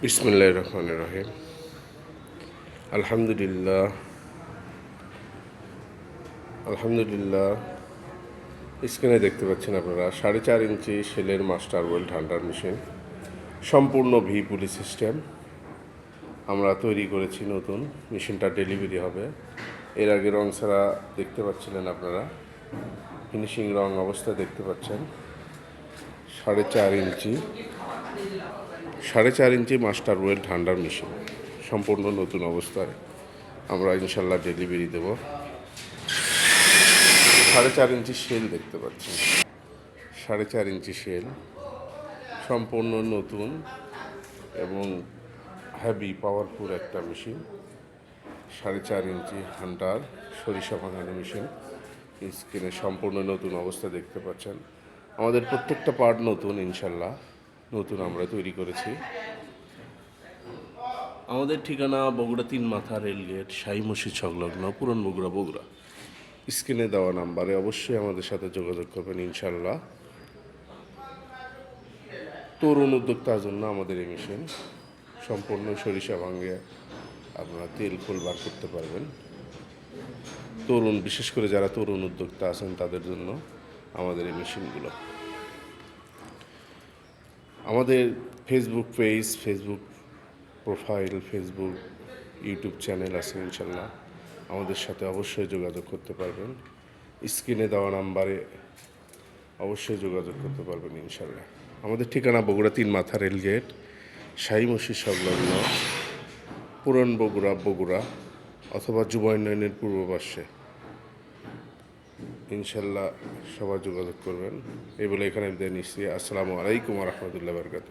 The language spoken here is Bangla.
বিসমুল্লাহ রহমান রহিম। আলহামদুলিল্লাহ। আলহামদুলিল্লাহ। স্ক্রিনে দেখতে পাচ্ছেন আপনারা, সাড়ে চার ইঞ্চি সেলের মাস্টার ওয়েল ঠান্ডার মেশিন। সম্পূর্ণ ভি পুলি সিস্টেম। আমরা তৈরি করেছি নতুন, মেশিনটা ডেলিভারি হবে। এর আগে রং ছাড়া দেখতে পাচ্ছিলেন আপনারা। ফিনিশিং রং অবস্থা দেখতে পাচ্ছেন। সাড়ে চার ইঞ্চি। সাড়ে চার ইঞ্চি মাস্টার ওয়েল ঠান্ডার মেশিন। সম্পূর্ণ নতুন অবস্থায় আমরা ইনশাল্লাহ ডেলিভারি দেব। সাড়ে চার ইঞ্চি সেল দেখতে পাচ্ছি। সাড়ে চার ইঞ্চি সেল সম্পূর্ণ নতুন এবং হ্যাভি পাওয়ারফুল একটা মেশিন সাড়ে চার ইঞ্চি হান্টার সরিষা ভাঙানো মেশিন স্ক্রিনে সম্পূর্ণ নতুন অবস্থা দেখতে পাচ্ছেন। আমাদের প্রত্যেকটা পার্ট নতুন ইনশাল্লাহ। নতুন আমরা তৈরি করেছি। আমাদের ঠিকানা বগুড়া তিন মাথা রেলগেট সাই মসজিদ সংলগ্ন পুরন বগুড়া বগুড়া। স্ক্রিনে দেওয়া নাম্বারে অবশ্যই আমাদের সাথে যোগাযোগ করবেন ইনশাল্লাহ তরুণ উদ্যোক্তার জন্য আমাদের এই মেশিন সম্পূর্ণ সরিষা ভাঙে আপনারা তেল ফুল বার করতে পারবেন। তরুণ বিশেষ করে যারা তরুণ উদ্যোক্তা আছেন তাদের জন্য আমাদের এই মেশিনগুলো। আমাদের Facebook page Facebook profile Facebook YouTube channel আছে ইনশাল্লাহ। আমাদের সাথে অবশ্যই যোগাযোগ করতে পারবেন। স্ক্রিনে দেওয়া নাম্বারে অবশ্যই যোগাযোগ করতে পারবেন ইনশাল্লাহ। আমাদের ঠিকানা বগুড়া তিন মাথা রেলগেট শাহী মসজিদ সংলগ্ন, পুরন বগুড়া বগুড়া, অথবা যুব উন্নয়নের পূর্ব পার্শ্বে ইনশাল্লাহ সবাই যোগাযোগ করবেন। এই বলে এখানে বিদায় নিচ্ছি। আসসালামু আলাইকুম রহমতুল্লাহ বরকাত